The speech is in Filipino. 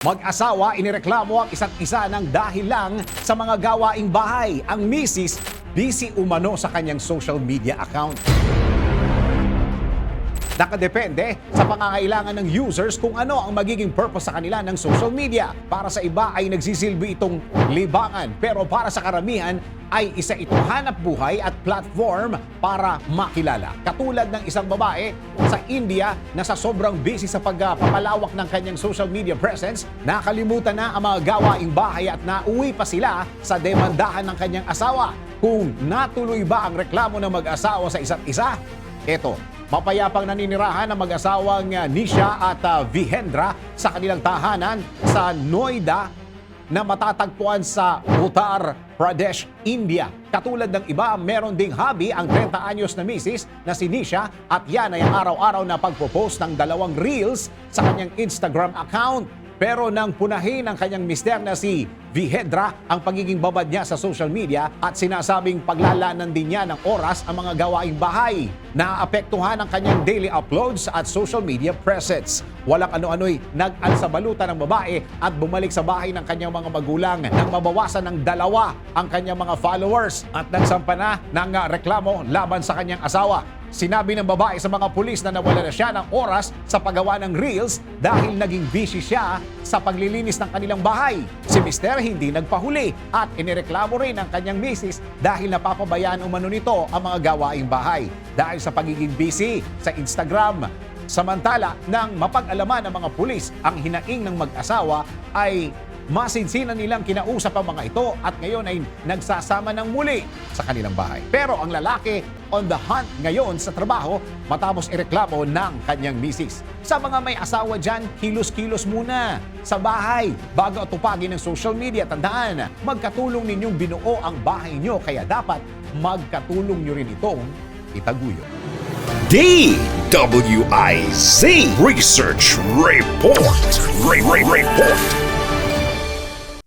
Mag-asawa inireklamo ang isa't isa ng dahil lang sa mga gawaing bahay. Ang misis, busy umano sa kanyang social media account. Nakadepende sa pangangailangan ng users kung ano ang magiging purpose sa kanila ng social media. Para sa iba ay nagsisilbi itong libangan, pero para sa karamihan ay isa itong hanap buhay at platform para makilala. Katulad ng isang babae sa India na sa sobrang busy sa pagpapalawak ng kanyang social media presence, nakalimutan na ang mga gawaing bahay at nauwi pa sila sa demandahan ng kanyang asawa. Kung natuloy ba ang reklamo ng mag-asawa sa isa't isa, Eto, mapayapang naninirahan ng mag-asawang uh, Nisha at uh, Vihendra sa kanilang tahanan sa Noida na matatagpuan sa Uttar Pradesh, India. Katulad ng iba, meron ding hobby ang 30 anyos na misis na si Nisha at yan ay ang araw-araw na pagpo-post ng dalawang reels sa kanyang Instagram account. Pero nang punahin ng kanyang mister na si Vihedra ang pagiging babad niya sa social media at sinasabing paglalanan din niya ng oras ang mga gawaing bahay. Naapektuhan ang kanyang daily uploads at social media presence. Walang ano-ano'y nag-alsabalutan ng babae at bumalik sa bahay ng kanyang mga magulang nang mabawasan ng dalawa ang kanyang mga followers at nagsampa na ng uh, reklamo laban sa kanyang asawa. Sinabi ng babae sa mga pulis na nawala na siya ng oras sa paggawa ng reels dahil naging busy siya sa paglilinis ng kanilang bahay. Si Mister hindi nagpahuli at inireklamo rin ang kanyang misis dahil napapabayaan umano nito ang mga gawaing bahay dahil sa pagiging busy sa Instagram. Samantala, nang mapag-alaman ng mga pulis ang hinaing ng mag-asawa ay masinsinan nilang kinausap ang mga ito at ngayon ay nagsasama ng muli sa kanilang bahay. Pero ang lalaki on the hunt ngayon sa trabaho matapos ireklamo ng kanyang misis. Sa mga may asawa dyan, kilos-kilos muna sa bahay bago atupagin ng social media. Tandaan, magkatulong ninyong binuo ang bahay nyo kaya dapat magkatulong nyo rin itong itaguyo. DWIZ Research Report. Re- Re- Report.